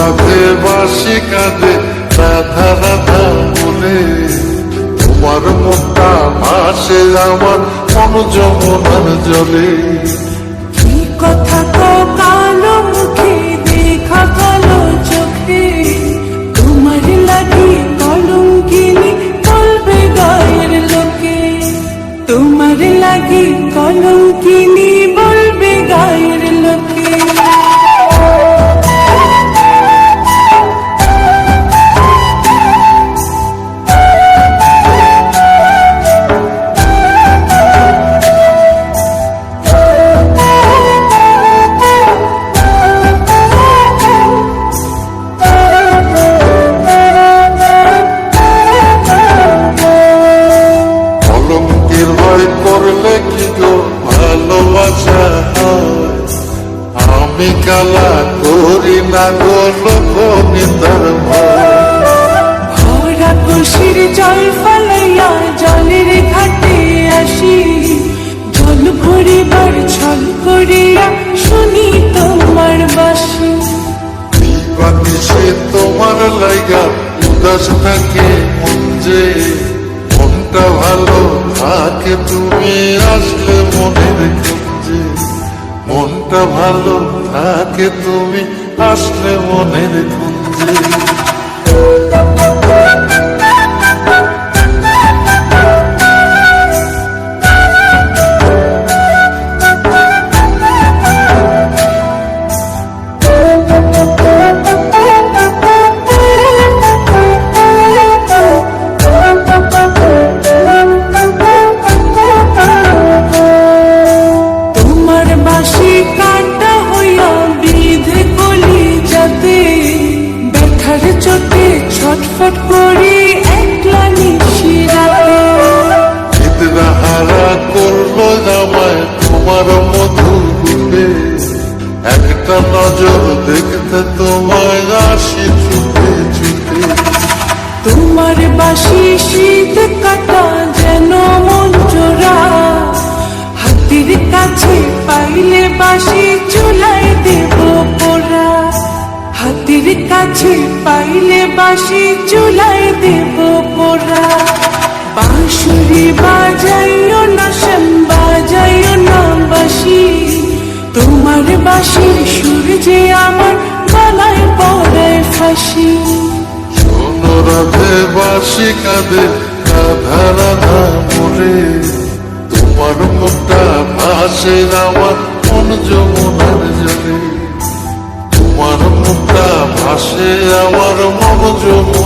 রাতে বাসি কাঁদে, রাধা রাধা বলে, তোমার মুখটা ভাসে, আমার মন যমুনার জলে। কি কথা কো কালো মুখে, দেখা কালো চোখে। তোমার লাগি কলঙ্কিনি বলবে গায়ের লোকে। তোমার লাগি কালা করি না গো লোক নিতার ভয় ভরা খুশির জল ফালাইয়া জলের ঘাটে আসি। জল ভরিবার ছল করিয়া শুনি তোমার বাসি। পাতি সে তোমার লাইগা উদাস থাকে মন যে। মনটা ভালো থাকে তুমি আসলে মনের খুঁজে মনটা ভালো থাকে তুমি আসলে মনের খুঁজে ছটফট করি একলা নিশিরাতে হারা করল তোমার মধুর গুলে একটা নজর দেখতে তোমায় আসি ছুটে ছুটে। তোমার বাসি শীত কাটা যেন মন চোরা হাতির কাছে পাইলে বাসি চুলাই কাছে পাইলে বাসি চুলাই দেব পোড়া। বাঁশুরি বাজাইও না, শ্যাম বাজাইও না বাসি তোমার বাসির সুর যে আমার গলায় পড়ায় ফাঁসি। রাধে বাসি কাঁদে, রাধা রাধা মরে। তোমার মুখটা ভাসে, আমার মন যমুনার জলে। তোমার মুখটা ভাসে